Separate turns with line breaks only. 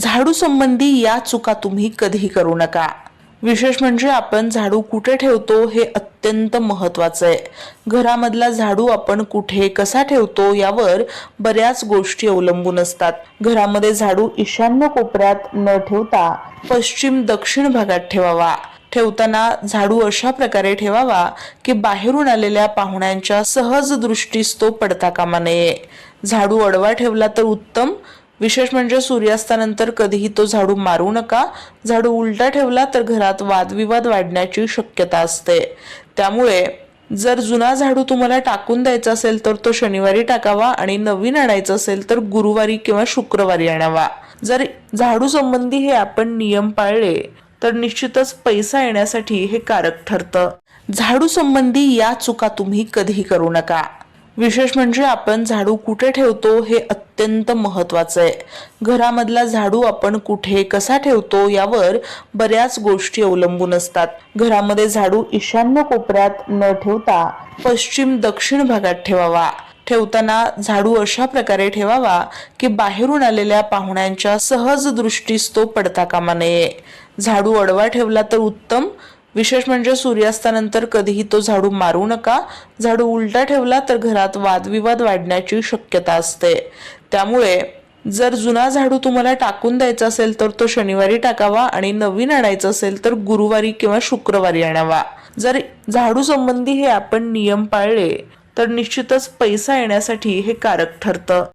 झाडू संबंधी या चुका तुम्ही कधीही करू नका. विशेष म्हणजे आपण झाडू कुठे ठेवतो हे अत्यंत महत्वाचं आहे. घरामधला झाडू आपण कुठे कसा ठेवतो यावर बऱ्याच गोष्टी अवलंबून असतात. घरामध्ये झाडू ईशान्य कोपऱ्यात न ठेवता पश्चिम दक्षिण भागात ठेवावा. ठेवताना झाडू अशा प्रकारे ठेवावा की बाहेरून आलेल्या पाहुण्यांच्या सहज दृष्टीस तो पडता कामा नये. झाडू अडवा ठेवला तर उत्तम विशेष म्हणजे सूर्यास्तानंतर कधीही तो झाडू मारू नका. झाडू उलटा ठेवला तर घरात वादविवाद वाढण्याची शक्यता असते. त्यामुळे जर जुना झाडू तुम्हाला टाकून द्यायचा असेल तर तो शनिवारी टाकावा आणि नवीन आणायचा असेल तर गुरुवारी किंवा शुक्रवारी आणावा. जर झाडू संबंधी हे आपण नियम पाळले तर निश्चितच पैसा येण्यासाठी हे कारक ठरतं. झाडू संबंधी या चुका तुम्ही कधीही करू नका. विशेष म्हणजे आपण झाडू कुठे ठेवतो हे अत्यंत महत्वाचं आहे. घरामधला झाडू आपण कुठे कसा ठेवतो यावर बऱ्याच गोष्टी अवलंबून असतात. घरामध्ये झाडू ईशान्य कोपऱ्यात न ठेवता पश्चिम दक्षिण भागात ठेवावा. ठेवताना झाडू अशा प्रकारे ठेवावा की बाहेरून आलेल्या पाहुण्यांच्या सहज दृष्टीस तो पडता कामा नये. झाडू अडवा ठेवला तर उत्तम विशेष म्हणजे सूर्यास्तानंतर कधीही तो झाडू मारू नका. झाडू उलटा ठेवला तर घरात वादविवाद वाढण्याची शक्यता असते. त्यामुळे जर जुना झाडू तुम्हाला टाकून द्यायचा असेल तर तो शनिवारी टाकावा आणि नवीन आणायचा असेल तर गुरुवारी किंवा शुक्रवारी आणावा. जर झाडू संबंधी हे आपण नियम पाळले तर निश्चितच पैसा येण्यासाठी हे कारक ठरतं.